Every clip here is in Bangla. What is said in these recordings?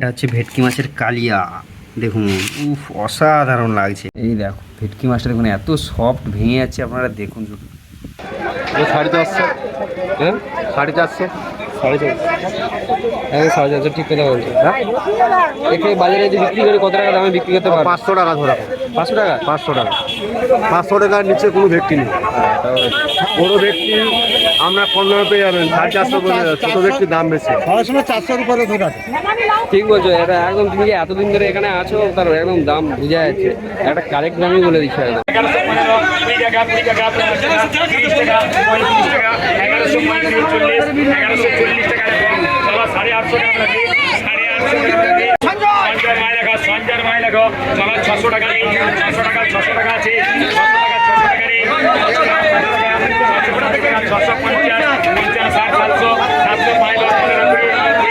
এটা হচ্ছে ভেটকি মাছের কালিয়া। দেখুন উফ অসাধারণ লাগছে। এই দেখো ভেটকি মাছটা দেখুন এত সফট ভেঙে যাচ্ছে আপনারা দেখুন শুধু সাড়ে চারশো। হ্যাঁ সাড়ে চারশো। সাড়ে চারশো। হ্যাঁ সাড়ে চারশো ঠিক কথা বলছো। হ্যাঁ? এখানে বাজারে যে বিক্রি করে কত টাকা দামে বিক্রি করতে পাঁচশো টাকা ধরা। পাঁচশো টাকা? পাঁচশো টাকা। পাঁচশো টাকার নিচে কোনো ব্যক্তি নেই। বড় ব্যক্তি আমরা দামে পেয়ে যাবেন সাড়ে চারশো করে ছোট ব্যক্তির দাম বেশি সরাসরি চারশোর উপরে ধরে ঠিক বলছো এটা একদম তুমি যে এতদিন ধরে এখানে আছো তার একদম দাম বোঝা যাচ্ছে একটা কারেক্ট দামই বলে দিচ্ছে পনেরো সাড়ে আটশো টাকা মায় লেখো ছশো টাকা ছশো টাকা ছশো টাকা আছে ছশো টাকা ছশো টাকা নেই ছশো পঞ্চাশ পঞ্চাশ, ষাট, সাতশো সাতশো পাঁচ দশ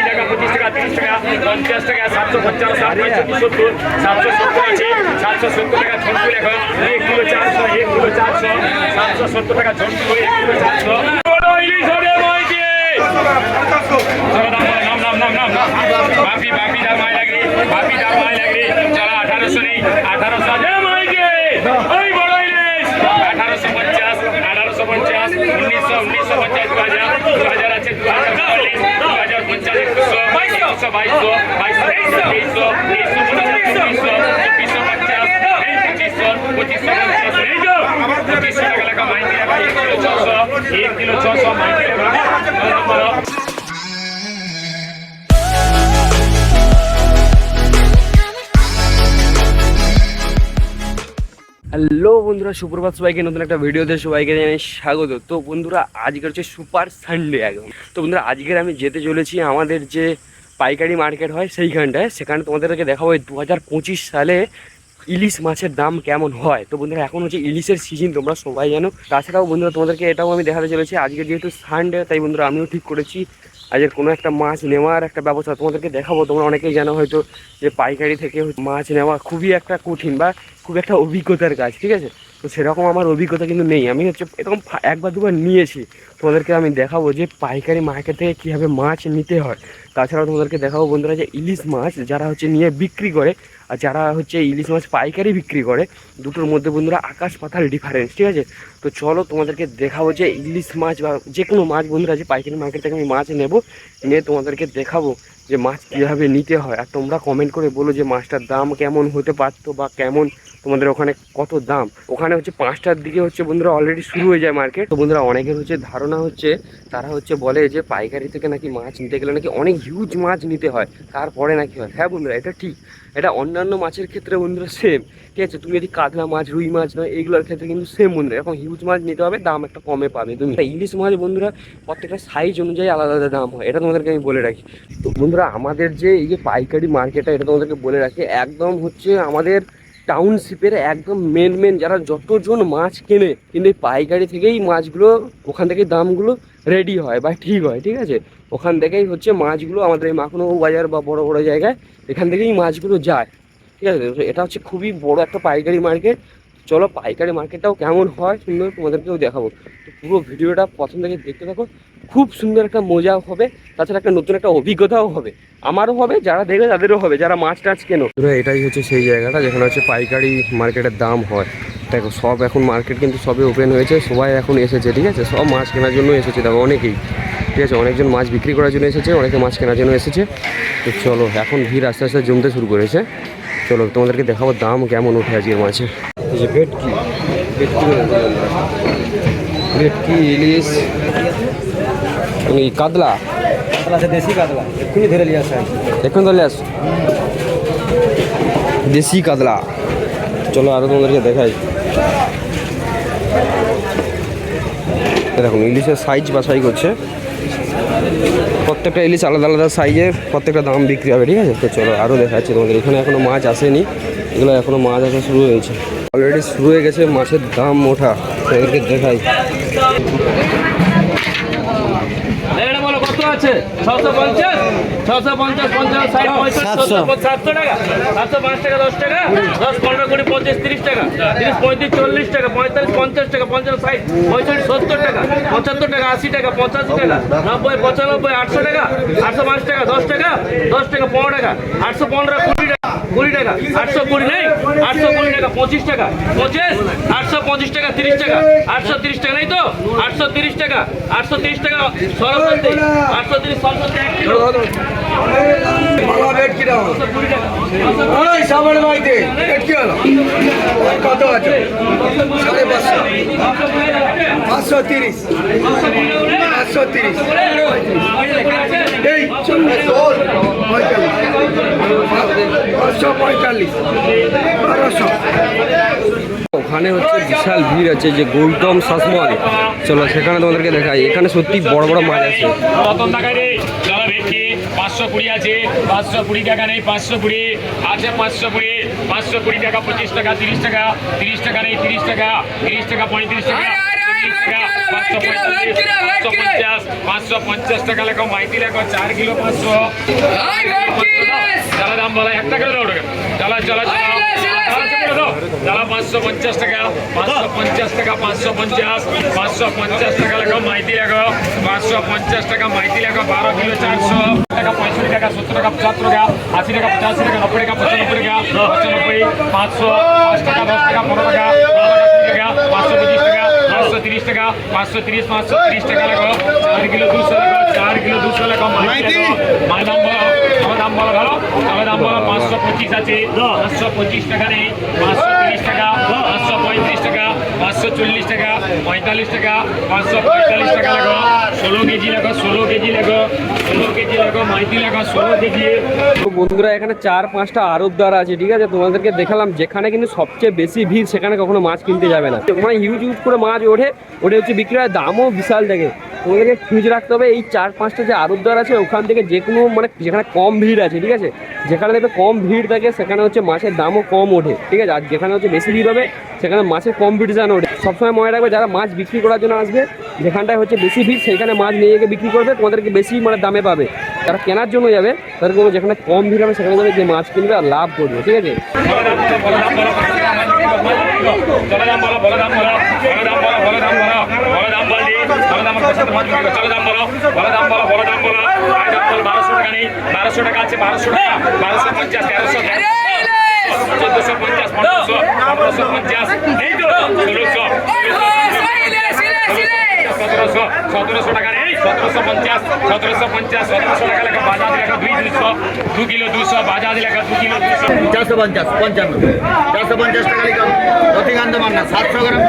টাকা, পঁচিশ টাকা, তিরিশ টাকা, পঞ্চাশ টাকা, সাতশো পঞ্চাশ ষাট পঁয়ষট্টি সাতশো সত্তর আছে, সাতশো সত্তর টাকা ঝন্টু এক কিলো চারশো, এক কিলো চারশো, সাতশো সত্তর টাকা ঝন্টু, এক কিলো চারশো। বাপি বাপি দাম আয় লাগলি, বাপি দাম আয় লাগলি চলো আঠারোশো নেই, আঠারোশো ওই বড় ইলিশ। আঠারোশো পঞ্চাশ আঠারোশো পঞ্চাশ উনিশশো উনিশশো পঞ্চাশ দু হাজার দু হাজার আছে দু হাজার চল্লিশ দু হাজার পঞ্চাশ একুশশো একশো বাইশশো বাইশশো তেইশশো তেইশশো তেইশশো পঞ্চাশ চব্বিশশো চব্বিশশো পঞ্চাশ পঁচিশশো পঁচিশশো পঞ্চাশ পঁচিশশো টাকা লেখা মাইনে এক কিলো ছশো এক কিলো ছশো মাইন্দি বন্ধুরা, সুপ্রভাত সবাইকে নতুন একটা ভিডিওতে সবাইকে জানাই স্বাগত। তো বন্ধুরা আজকের হচ্ছে সুপার সানডে একদম তো বন্ধুরা, আজকের আমি যেতে চলেছি আমাদের যে পাইকারি মার্কেট হয় সেইখানটায়। সেখানে তোমাদেরকে দেখাবো দু হাজার পঁচিশ সালে ইলিশ মাছের দাম কেমন হয়। তো বন্ধুরা, এখন হচ্ছে ইলিশের সিজন তোমরা সবাই জানো। তাছাড়াও বন্ধুরা, তোমাদেরকে এটাও আমি দেখাতে চলেছি। আজকে যেহেতু সানডে, তাই বন্ধুরা, আমিও ঠিক করেছি। আজকের কোনো একটা মাছ নেওয়ার একটা ব্যবস্থা তোমাদেরকে দেখাবো। তোমরা অনেকেই জানো হয়তো যে পাইকারি থেকে মাছ নেওয়া খুবই একটা কঠিন বা খুব একটা অভিজ্ঞতার কাজ, ঠিক আছে? তো সেরকম আমার অভিজ্ঞতা কিন্তু নেই। আমি হচ্ছে এরকম একবার দুবার নিয়েছি। তোমাদেরকে আমি দেখাবো যে পাইকারি মার্কেট থেকে কীভাবে মাছ নিতে হয়। তাছাড়াও তোমাদেরকে দেখাবো বন্ধুরা যে ইলিশ মাছ যারা হচ্ছে নিয়ে বিক্রি করে আর যারা হচ্ছে ইলিশ মাছ পাইকারি বিক্রি করে, দুটোর মধ্যে বন্ধুরা আকাশ পাতাল ডিফারেন্স ঠিক আছে? তো চলো তোমাদেরকে দেখাবো যে ইলিশ মাছ বা যে কোনো মাছ বন্ধুরা যে পাইকারি মার্কেট থেকে আমি মাছ নেব, নিয়ে তোমাদেরকে দেখাবো যে মাছ কীভাবে নিতে হয়। আর তোমরা কমেন্ট করে বলো যে মাছটার দাম কেমন হতে পারতো বা কেমন তোমাদের ওখানে কত দাম? ওখানে হচ্ছে পাঁচটার দিকে হচ্ছে বন্ধুরা অলরেডি শুরু হয়ে যায় মার্কেট তো বন্ধুরা অনেকের হচ্ছে ধারণা হচ্ছে, তারা হচ্ছে বলে যে পাইকারি থেকে নাকি মাছ নিতে গেলে নাকি অনেক হিউজ মাছ নিতে হয়। তারপরে নাকি হয়। হ্যাঁ বন্ধুরা, এটা ঠিক। এটা অন্যান্য মাছের ক্ষেত্রে বন্ধুরা সেম ঠিক আছে? তুমি যদি কাতলা মাছ, রুই মাছ নয় এইগুলোর ক্ষেত্রে কিন্তু সেম বন্ধুরা। এখন হিউজ মাছ নিতে হবে, দাম একটা কমে পাবে। তুমি ইলিশ মাছ বন্ধুরা, প্রত্যেকটা সাইজ অনুযায়ী আলাদা আলাদা দাম হয়। এটা তোমাদেরকে আমি বলে রাখি। তো বন্ধুরা, আমাদের যে এই যে পাইকারি মার্কেটটা এটা তোমাদেরকে বলে রাখি, একদম হচ্ছে আমাদের টাউনশিপের একদম মেন মেন যারা যতজন মাছ কেনে কিন্তু এই পাইকারি থেকেই মাছগুলো, ওখান থেকে দামগুলো রেডি হয় বা ঠিক হয়, ঠিক আছে? ওখান থেকেই হচ্ছে মাছগুলো আমাদের এই মাখনো বাজার বা বড় বড় জায়গায় এখান থেকেই মাছগুলো যায়, ঠিক আছে? এটা হচ্ছে খুবই বড় একটা পাইকারি মার্কেট চলো পাইকারি মার্কেটটাও কেমন হয়, সুন্দর তোমাদেরকেও দেখাবো। তো পুরো ভিডিওটা প্রথম থেকে দেখতে থাকো। খুব সুন্দর একটা মজা হবে তাছাড়া একটা নতুন একটা অভিজ্ঞতাও হবে। আমারও হবে যারা দেখবে তাদেরও হবে যারা মাছ টাছ কেন। এটাই হচ্ছে সেই জায়গাটা যেখানে হচ্ছে পাইকারি মার্কেটের দাম হয়। দেখো সব এখন মার্কেট কিন্তু সবে ওপেন হয়েছে সবাই এখন এসেছে ঠিক আছে? সব মাছ কেনার জন্য এসেছে দেখো অনেকেই। ঠিক আছে অনেকজন মাছ বিক্রি করার জন্য এসেছে অনেকে মাছ কেনার জন্য এসেছে। তো চলো এখন ভিড় আস্তে আস্তে জমতে শুরু করেছে। চলো তোমাদেরকে দেখাবো দাম কেমন ওঠে আজকের মাছে। ভেটকি। ভেটকি ভেটকি ইলিশ এই কাতলা? কাতলা আছে দেশি কাতলা। এক্ষুনি ধরে নিয়ে এখন আস। দেশি কাতলা। চলো আরও তোমাদেরকে দেখাই। দেখুন ইলিশের সাইজ বাছাই করছে। প্রত্যেকটা ইলিশ আলাদা আলাদা সাইজের প্রত্যেকটা দাম বিক্রি হবে ঠিক আছে? তো চলো আরও দেখাচ্ছি তোমাদের। এখানে এখনও মাছ আসেনি। এগুলো এখনও মাছ আসা শুরু হয়েছে। অলরেডি শুরু হয়ে গেছে মাছের দাম ওঠা। তোমাদেরকে দেখাই। আছে ছশো পঞ্চাশ? ছশো পঞ্চাশ পঞ্চাশ ষাট পঁয়ষট্টি সাতশো টাকা। সাতশো পাঁচ টাকা দশ টাকা দশ পনেরো কুড়ি পঁচিশ তিরিশ টাকা। তিরিশ পঁয়ত্রিশ চল্লিশ টাকা পঁয়তাল্লিশ পঞ্চাশ টাকা পঞ্চাশ ষাট পঁয়ষট্টি সত্তর টাকা পঁচাত্তর টাকা আশি টাকা পঁচাশি টাকা নব্বই পঁচানব্বই আটশো টাকা আটশো পাঁচ টাকা দশ টাকা দশ টাকা পনেরো টাকা আটশো পনেরো কুড়ি টাকা কুড়ি টাকা আটশো কুড়ি নেই আটশো কুড়ি টাকা পঁচিশ টাকা পঁচিশ আটশো পঁচিশ টাকা তিরিশ টাকা আটশো তিরিশ টাকা নেই তো? আটশো তিরিশ টাকা আটশো তিরিশ টাকা সরস্বতী আটশো সরস্বতী এক কিলো আটশো কত আছে? পাঁচশো। পাঁচশো তিরিশ। পাঁচশো তিরিশ। এই পাঁচশো পঁয়তাল্লিশ। বারোশো ওখানে হচ্ছে বিশাল ভিড় আছে যে গৌতম শাসমল। চলো সেখানে তোমাদেরকে দেখাই। এখানে সত্যি বড় বড় মাছ আছে। রতন টাকা রে চলো ভেটকি পাঁচশো কুড়ি আছে। পাঁচশো কুড়ি টাকা নেই পাঁচশো কুড়ি। আছে পাঁচশো কুড়ি। পাঁচশো কুড়ি টাকা পঁচিশ টাকা তিরিশ টাকা। তিরিশ টাকা নেই তিরিশ টাকা। তিরিশ টাকা পঁয়ত্রিশ টাকা। চল্লিশ টাকা পাঁচশো পঁয়তাল্লিশ পাঁচশো পঞ্চাশ পাঁচশো পঞ্চাশ টাকা লেখো মাইতি লেখো চার কিলো পাঁচশো চালা দাম বলা একটা করে দাও ওটাকে চালা চালা চালা চালা পাঁচশো পঞ্চাশ টাকা পাঁচশো পঞ্চাশ টাকা পাঁচশো পঞ্চাশ পাঁচশো পঞ্চাশ টাকা লেখো মাইতি লেখো পাঁচশো পঞ্চাশ টাকা মাইতি লেখো বারো কিলো চারশো টাকা পঁয়ষট্টি টাকা সত্তর টাকা পঁচাত্তর টাকা আশি টাকা পঁচাশি টাকা নব্বই টাকা পঁচানব্বই টাকা পঁচানব্বই পাঁচশো পাঁচ টাকা দশ টাকা পনেরো টাকা বারো টাকা পাঁচশো পঁচিশ টাকা পাঁচশো তিরিশ টাকা পাঁচশো তিরিশ পাঁচশো তিরিশ টাকা লেখো চার কিলো দুশো লেখো চার কিলো দুশো লেখো মাইতি! লেখো মাল দাম বলো আমার দাম বলো ভালো। আমার দাম বলো পাঁচশো পঁচিশ আছে। পাঁচশো পঁচিশ টাকা নেই পাঁচশো তিরিশ টাকা পাঁচশো পঁয়ত্রিশ টাকা পাঁচশো চল্লিশ টাকা পঁয়তাল্লিশ টাকা পাঁচশো পঁয়তাল্লিশ টাকা ষোলো কেজি লেখো ষোলো কেজি লেখো ষোলো কেজি মাইতি লেখো ষোলো কেজি। বন্ধুরা এখানে চার পাঁচটা আরবদার আছে ঠিক আছে? তোমাদেরকে দেখালাম যেখানে কিন্তু সবচেয়ে বেশি ভিড় সেখানে কখনো মাছ কিনতে যাবে না। মানে হিউজ হিউজ করে মাছ ওঠে ওটা হচ্ছে বিক্রি হয় দামও বিশাল থাকে তোমাদেরকে খুঁজ রাখতে হবে এই চার পাঁচটা যে আরবদার আছে ওখান থেকে যে কোনো মানে যেখানে কম ভিড় আছে ঠিক আছে যেখানে দেখবে কম ভিড় থাকে সেখানে হচ্ছে মাছের দামও কম ওঠে ঠিক আছে আর যেখানে হচ্ছে বেশি ভিড় হবে সেখানে মাছের কম্পিটিশান ওঠে সবসময় মনে রাখবে যারা মাছ বিক্রি করার জন্য আসবে যেখানটায় হচ্ছে বেশি ভিড় সেখানে মাছ নিয়ে গিয়ে বিক্রি করবে তোমাদেরকে বেশি মানে দামে পাবে তারা কেনার জন্য যাবে তাদেরকে বলব যেখানে কম ভিড় হবে সেখানে যাবে যে মাছ কিনবে আর লাভ করবে ঠিক আছে বলো বলো বলো বল দি বলদাম বলো চলো দাম বলো বলদাম বলো বলদাম বলো। দাম বল বারোশো টাকা নেই বারোশো টাকা আছে বারোশো টাকা বারোশো পঞ্চাশ তেরোশো চোদ্দশো পঞ্চাশ পনেরোশো পনেরোশো পঞ্চাশ এই তো ষোলোশো সতেরোশো সতেরোশো টাকা নেই সতেরোশো পঞ্চাশ সতেরোশো পঞ্চাশ সতেরোশো টাকা লেখা বাজাজ লেখা দুই দুশো দু কিলো দুশো বাজাজ লেখা দু কিলো দুশো চারশো পঞ্চাশ পঞ্চান্ন। চারশো পঞ্চাশ টাকা লিখলাম রতিকান্ত মান্না সাতশো গ্রাম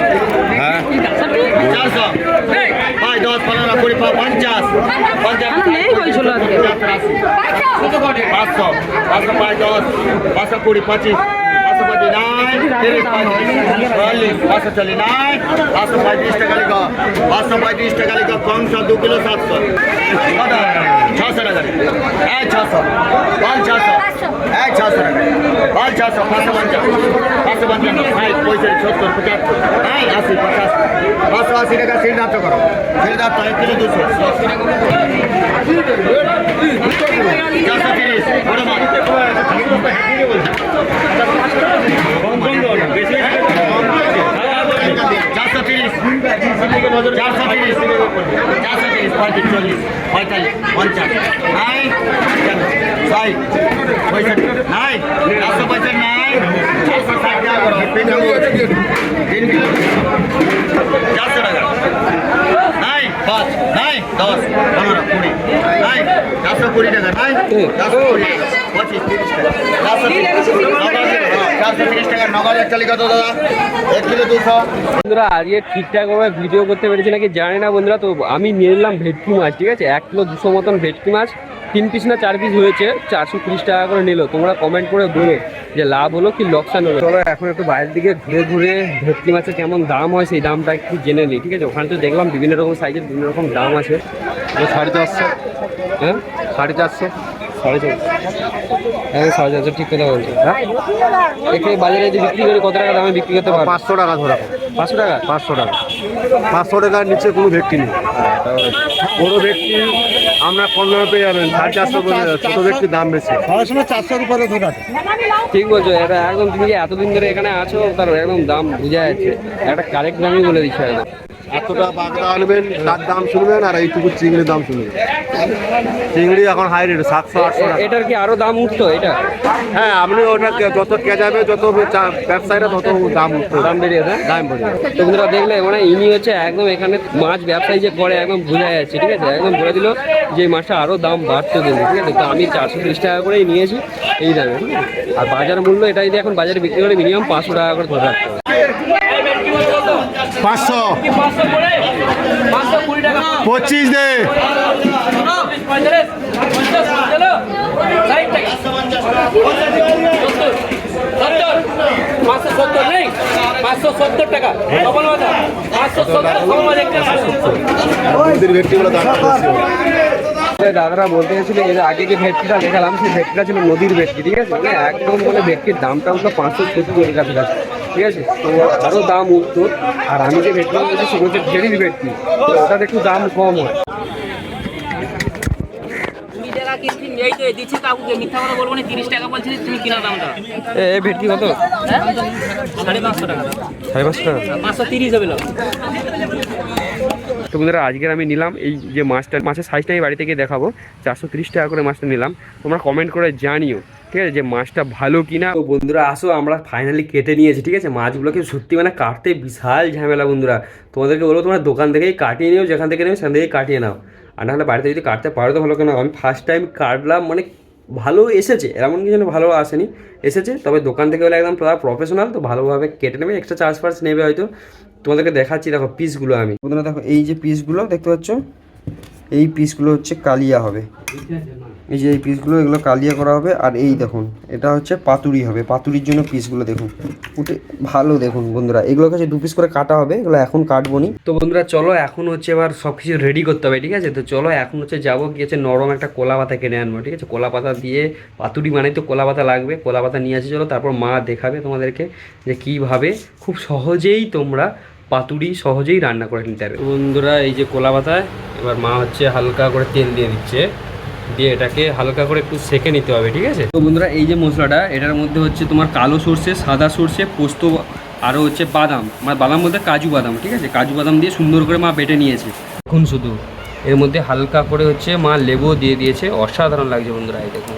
পাঠা চারশো পাঁচ দশ পনেরো কুড়ি পঞ্চাশ পঞ্চান্ন পাঁচশো। পাঁচশো পাঁচ দশ পাঁচশো কুড়ি পঁচিশ পাঁচশো পঁচিশ নাই তিরিশ চল্লিশ পাঁচশো চল্লিশ নাই পাঁচশো পঁয়ত্রিশ টাকা লিখ। পাঁচশো পঁয়ত্রিশ টাকা লিখ কমশো দু কিলো সাতশো। ছশো টাকা এক ছশো পাঁচ ছশো এক ছশো টাকা পাঁচ ছশো, পাঁচশো পঞ্চাশ। পাঁচশো পঞ্চান্ন ষাট পঁয়ষট্টি সত্তর পঁচাত্তর নাই আশি পঞ্চাশ পাঁচশো আশি টাকা সিদ্ধার্থ করো দুশো চারশো তিরিশ বড় মাছ চারশো তিরিশ চারশো তিরিশ চারশো তিরিশ পঁয়ত্রিশ চল্লিশ পঁয়তাল্লিশ, পঞ্চাশ। নাই ষাট পঁয়ষট্টি। নাই, চারশো পঁয়ষট্টি, নাই, চারশো ষাট টাকা করো। তিন নম্বর তিন কিলো চারশো টাকা। নাই, পাঁচ, নাই, দশ, পনেরো, কুড়ি। নাই, চারশো কুড়ি টাকা। নাই, চারশো কুড়ি পঁচিশ তিরিশ টাকা চারশো তিরিশ টাকা নগদের চালি কত দাদা এক কিলো দুশো বন্ধুরা আজকে ঠিকঠাকভাবে ভিডিও করতে পেরেছি নাকি জানি না বন্ধুরা তো আমি নিয়ে নিলাম ভেটকি মাছ ঠিক আছে? এক কিলো দুশো মতন ভেটকি মাছ তিন পিস না চার পিস হয়েছে চারশো তিরিশ টাকা করে নিল। তোমরা কমেন্ট করে বলো যে লাভ হলো কি লোকসান হলো। চলো এখন একটু বাইরের দিকে ঘুরে ঘুরে ভেটকি মাছের কেমন দাম হয় সেই দামটা একটু জেনে নিই ঠিক আছে? ওখানে তো দেখলাম বিভিন্ন রকম সাইজের বিভিন্ন রকম দাম আছে। সাড়ে চারশো। হ্যাঁ? সাড়ে চারশো। সাড়ে চারশো হ্যাঁ সাড়ে চারশো ঠিক কথা বলছো। হ্যাঁ? এখানে বাজারে যে বিক্রি করে কত টাকা দামে বিক্রি করতে পারব? পাঁচশো টাকা ধরা। পাঁচশো টাকা? পাঁচশো টাকা। পাঁচশো টাকার নিচে কোনো ব্যক্তি নেই। বড় ব্যক্তি আমরা কম দামে পেয়ে যাবেন সাড়ে চারশো করে ছোট ব্যক্তির দাম বেশি। সবসময় চারশোর উপরে ধরাতে ঠিক বলছো এটা একদম তুমি যে এতদিন ধরে এখানে আছো তার একদম দাম বোঝা যাচ্ছে। একটা কারেক্ট দামই বলে দিচ্ছ একদম। এতটা বাগদা আনবেন তার দাম শুনবেন আর এইটুকু চিংড়ির দাম শুনবেন। চিংড়ি এখন হাই রেট সাতশো আটশো এটার কি আরও দাম উঠতো এটা? হ্যাঁ আপনি ওটা যত কে যাবে যত ব্যবসায়ীরা তত দাম উঠতো। দাম বেরিয়েছে দাম বেড়ে তো বন্ধুরা দেখলে মানে ইনি হচ্ছে একদম এখানে মাছ ব্যবসায়ী যে করে একদম বোঝা যাচ্ছে ঠিক আছে? একদম বলে দিল যে মাছটা আরও দাম বাড়তো কিন্তু ঠিক আছে? তো আমি চারশো তিরিশ টাকা করেই নিয়েছি এই দামে আর বাজার মূল্য এটা যদি এখন বাজারে বিক্রি করে মিনিমাম পাঁচশো টাকা করে ধরে রাখতে হবে। পাঁচশো। পঁচিশ দে। টাকা দাদারা বলতে গেছিল এর আগে যে ভেটকিটা দেখালাম সেই ভেটকিটা ছিল নদীর ভেটকি ঠিক আছে? মানে একদম মানে ভেটকির দামটা উঠল পাঁচশো সত্তর কাছাকাছি ঠিক আছে? তো আরও দাম উঠতো আর আমি যে ভেটকি বলছি সেগুলো হচ্ছে ঝেড়ির ভেটকি। তো ওটাতে একটু দাম কম হয়। এ এ ভেটকি কত? হ্যাঁ? সাড়ে পাঁচশো টাকা। সাড়ে পাঁচশো টাকা? পাঁচশো তিরিশ হবে তো বন্ধুরা আজকের আমি নিলাম এই যে মাছটা। মাছের সাইজটা আমি বাড়ি থেকে দেখাবো। চারশো তিরিশ টাকা করে মাছটা নিলাম। তোমরা কমেন্ট করে জানিও। ঠিক আছে? যে মাছটা ভালো কিনা। তো বন্ধুরা, আসো, আমরা ফাইনালি কেটে নিয়েছি, ঠিক আছে? মাছগুলোকে সত্যি মানে কাটতে বিশাল ঝামেলা, বন্ধুরা। তোমাদেরকে বলব, তোমরা দোকান থেকেই কাটিয়ে নিও, যেখান থেকে নেবে সেখান থেকেই কাটিয়ে নাও। আর নাহলে বাড়িতে যদি কাটতে পারো তো ভালো কেন আমি ফার্স্ট টাইম কাটলাম মানে ভালো এসেছে। এমন কি যেন ভালো আসেনি। এসেছে, তবে দোকান থেকে হলে একদম পুরো প্রফেশনাল তো ভালোভাবে কেটে নেবে এক্সট্রা চার্জ ফার্জ নেবে হয়তো। তোমাদেরকে দেখাচ্ছি, দেখো পিসগুলো আমি। বন্ধুরা, দেখো, এই যে পিসগুলো দেখতে পাচ্ছ? এই পিসগুলো হচ্ছে কালিয়া হবে। এই যে এই পিসগুলো এগুলো কালিয়া করা হবে। আর এই দেখুন, এটা হচ্ছে পাতুরি হবে। পাতুরির জন্য পিসগুলো দেখুন। উঠে ভালো দেখুন বন্ধুরা। এগুলো কাছে দু পিস করে কাটা হবে। এগুলো এখন কাটবো নি। তো বন্ধুরা, চলো এখন হচ্ছে এবার সব কিছু রেডি করতে হবে, ঠিক আছে? তো চলো এখন হচ্ছে যাব গিয়েছে নরম একটা কোলা পাতা কিনে আনব, ঠিক আছে? কোলা পাতা দিয়ে পাতুরি মানে তো কোলা পাতা লাগবে। কোলা পাতা নিয়ে আসি, চলো। তারপর মা দেখাবে তোমাদেরকে যে কীভাবে খুব সহজেই তোমরা পাতুরি সহজেই রান্না করে নিতে পারবে। বন্ধুরা, এই যে কোলা পাতায় এবার মা হচ্ছে হালকা করে তেল দিয়ে দিচ্ছে। দিয়ে এটাকে হালকা করে একটু সেকে নিতে হবে, ঠিক আছে? তো বন্ধুরা, এই যে মশলাটা, এটার মধ্যে হচ্ছে তোমার কালো সর্ষে, সাদা সর্ষে, পোস্ত আরও হচ্ছে বাদাম মানে বাদাম বলতে কাজু বাদাম, ঠিক আছে? কাজু বাদাম দিয়ে সুন্দর করে মা বেটে নিয়েছে। এখন শুধু এর মধ্যে হালকা করে হচ্ছে মা লেবু দিয়ে দিয়েছে, অসাধারণ লাগছে বন্ধুরা, এই দেখুন।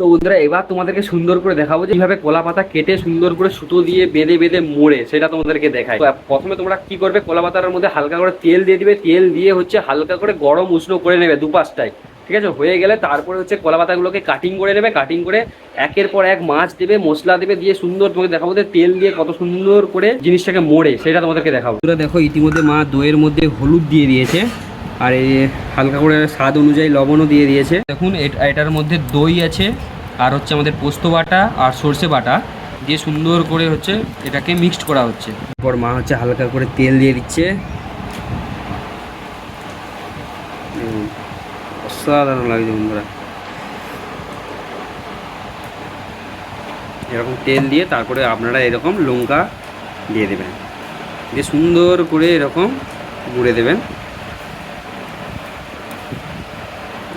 তো বন্ধুরা, এবার তোমাদেরকে সুন্দর করে দেখাবো যে এইভাবে কলা পাতা কেটে সুন্দর করে সুতো দিয়ে বেঁধে বেঁধে মোড়ে, সেটা তোমাদেরকে দেখায় প্রথমে তোমরা কি করবে? কলা পাতার মধ্যে হালকা করে তেল দিয়ে দিবে, তেল দিয়ে হচ্ছে হালকা করে গরম উষ্ণ করে নেবে দুপাশটায়। ঠিক আছে? হয়ে গেলে তারপরে হচ্ছে কলা পাতাগুলোকে কাটিং করে নেবে কাটিং করে একের পর এক মাছ দেবে, মশলা দেবে, দিয়ে সুন্দর তোমাকে দেখাবো তেল দিয়ে কত সুন্দর করে জিনিসটাকে মোড়ে, সেটা তোমাদেরকে দেখাবো। তোরা দেখো, ইতিমধ্যে মা দইয়ের মধ্যে হলুদ দিয়ে দিয়েছে, আর এই হালকা করে স্বাদ অনুযায়ী লবণও দিয়ে দিয়েছে। দেখুন, এট- এটার মধ্যে দই আছে, আর হচ্ছে আমাদের পোস্ত বাটা আর সর্ষে বাটা, দিয়ে সুন্দর করে হচ্ছে এটাকে মিক্সড করা হচ্ছে। এরপর মা হচ্ছে হালকা করে তেল দিয়ে দিচ্ছে দেখুন, অসাধারণ লাগছে বন্ধুরা। এরকম তেল দিয়ে তারপরে আপনারা এরকম লঙ্কা দিয়ে দেবেন। দিয়ে সুন্দর করে এরকম মুড়ে দেবেন।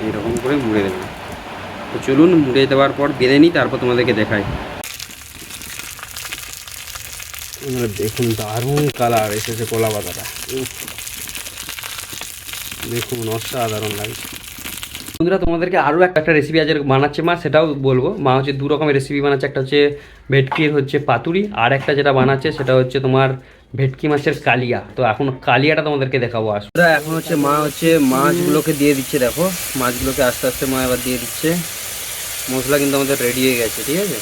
এরকম করে মুড়ে দেবেন। তো চলুন মুড়ে দেওয়ার পর বেঁধে নিই, তারপর তোমাদেরকে দেখাই। দেখুন দারুণ কালার এসেছে কলা পাতাটা। দেখুন অসাধারণ লাগছে। বন্ধুরা, তোমাদেরকে আরও একটা রেসিপি আজকে বানাচ্ছে মা, সেটাও বলব। মা হচ্ছে দু রকমের রেসিপি বানাচ্ছে। একটা হচ্ছে ভেটকির হচ্ছে পাতুরি, আর একটা যেটা বানাচ্ছে সেটা হচ্ছে তোমার ভেটকি মাছের কালিয়া। তো এখন কালিয়াটা তোমাদেরকে দেখাবো। আস এখন হচ্ছে মা হচ্ছে মাছগুলোকে দিয়ে দিচ্ছে, দেখো। মাছগুলোকে আস্তে আস্তে মা এবার দিয়ে দিচ্ছে। মশলা কিন্তু আমাদের রেডি হয়ে গেছে, ঠিক আছে?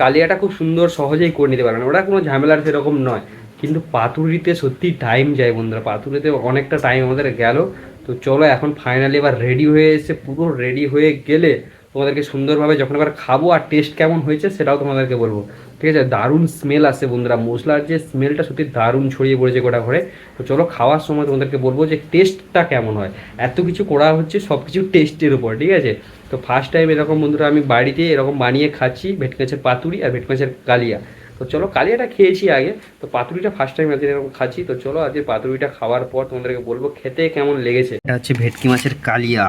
কালিয়াটা খুব সুন্দর সহজেই করে নিতে পারেন ওটা কোনো ঝামেলার সেরকম নয়। কিন্তু পাতুরিতে সত্যি টাইম যায় বন্ধুরা। পাতুরিতে অনেকটা টাইম আমাদের গেল। তো চলো এখন ফাইনালি এবার রেডি হয়ে এসে পুরো রেডি হয়ে গেলে তোমাদেরকে সুন্দরভাবে যখন এবার খাব আর টেস্ট কেমন হয়েছে সেটাও তোমাদেরকে বলব। ঠিক আছে? দারুণ স্মেল আসে বন্ধুরা। মশলার যে স্মেলটা সত্যি দারুণ ছড়িয়ে পড়েছে গোটা ঘরে। তো চলো খাওয়ার সময় তোমাদেরকে বলব যে টেস্টটা কেমন হয়। এত কিছু করা হচ্ছে সব কিছু টেস্টের উপর, ঠিক আছে? তো ফার্স্ট টাইম এরকম বন্ধুরা আমি বাড়িতে এরকম বানিয়ে খাচ্ছি। ভেটকি মাছের পাতুরি আর ভেটকি মাছের কালিয়া। তো চলো কালিয়াটা খেয়েছি আগে। তো পাতুরিটা ফার্স্ট টাইম আজকে এরকম খাচ্ছি তো চলো আজকে পাতুরিটা খাওয়ার পর তোমাদেরকে বলব খেতে কেমন লেগেছে। এটা হচ্ছে ভেটকি মাছের কালিয়া।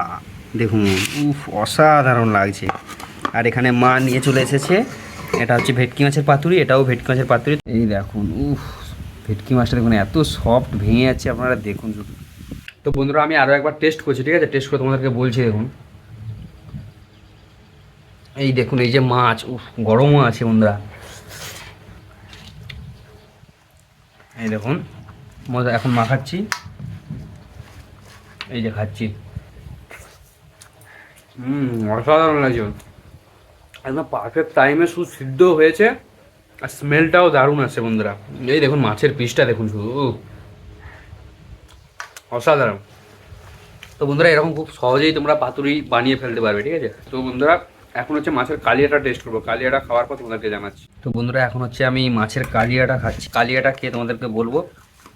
দেখুন উফ অসাধারণ লাগছে। আর এখানে মা নিয়ে চলে এসেছে। এটা হচ্ছে ভেটকি মাছের পাতুরি এটাও ভেটকি মাছের পাতুরি। এই দেখুন উফ ভেটকি মাছটা দেখুন এত সফট ভেঙে যাচ্ছে আপনারা দেখুন শুধু তো বন্ধুরা আমি আরও একবার টেস্ট করছি ঠিক আছে? টেস্ট করে তোমাদেরকে বলছি দেখুন। এই দেখুন এই যে মাছ উফ গরমও আছে বন্ধুরা। এই দেখুন, মজা, এখন মাখাচ্ছি। এই যে খাচ্ছি। হুম, অসাধারণ লাগছে। একদম পারফেক্ট টাইমে সুসিদ্ধ হয়েছে, আর স্মেলটাও দারুণ আছে বন্ধুরা। এই দেখুন, মাছের পিসটা দেখুন শুধু। অসাধারণ। তো বন্ধুরা, এরকম খুব সহজেই তোমরা পাতুরি বানিয়ে ফেলতে পারবে, ঠিক আছে? তো বন্ধুরা, এখন হচ্ছে মাছের কালিয়াটা টেস্ট করব। কালিয়াটা খাওয়ার পর তোমাদেরকে জানাচ্ছি। তো বন্ধুরা এখন হচ্ছে আমি মাছের কালিয়াটা খাচ্ছি। কালিয়াটা খেয়ে তোমাদেরকে বলব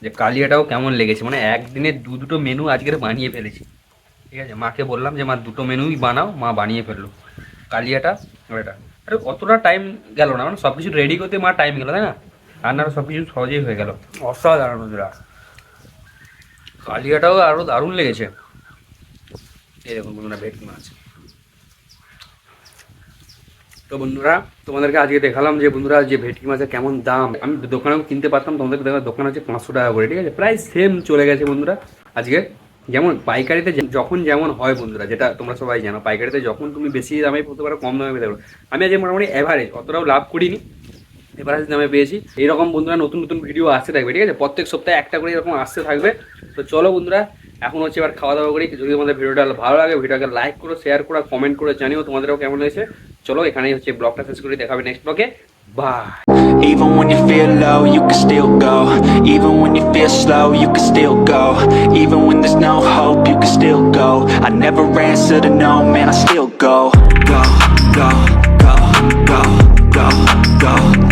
যে কালিয়াটাও কেমন লেগেছে। মানে একদিনে দু দুটো মেনু আজকের বানিয়ে ফেলেছি। ঠিক আছে? মাকে বললাম যে মা দুটো মেনুই বানাও মা বানিয়ে ফেলল। কালিয়াটা আর এটা আরে অতটা টাইম গেল না। মানে সব কিছু রেডি করতে মা টাইম গেল তাই না? রান্নার সব কিছু সহজেই হয়ে গেল। অসাধারণ বন্ধুরা। কালিয়াটাও আরও দারুণ লেগেছে। এরকম বন্ধুরা ভেটকি মাছ। তো বন্ধুরা, তোমাদেরকে আজকে দেখালাম যে বন্ধুরা, যে ভেটকি মাছের কেমন দাম। আমি দোকানেও কিনতে পারতাম তোমাদেরকে দেখা দোকান হচ্ছে পাঁচশো টাকা করে, ঠিক আছে? প্রায় সেম চলে গেছে বন্ধুরা আজকে। যেমন পাইকারিতে যখন যেমন হয় বন্ধুরা, যেটা তোমরা সবাই জানো, পাইকারিতে যখন তুমি বেশি দামে পড়তে পারো, কম দামে পেতে পারো। আমি আজকে মোটামুটি অ্যাভারেজ অতটাও লাভ করিনি এভারেজ দামে পেয়েছি। এইরকম বন্ধুরা নতুন নতুন ভিডিও আসতে থাকবে, ঠিক আছে? প্রত্যেক সপ্তাহে একটা করে এরকম আসতে থাকবে। তো চলো বন্ধুরা এখন হচ্ছে এবার খাওয়া দাওয়া করি যদি তোমাদের ভিডিওটা ভালো লাগে ভিডিওটাকে লাইক করো শেয়ার করো কমেন্ট করে জানিও তোমাদেরও কেমন হয়েছে চলো এখানেই হচ্ছে ব্লগটা শেষ করে দেখাবে নেক্সট ব্লগে bye Even when you feel low, you can still go Even when you feel slow, you can still go Even when there's no hope, you can still go I never answer to no, man, I still go Go, go, go, go, go, go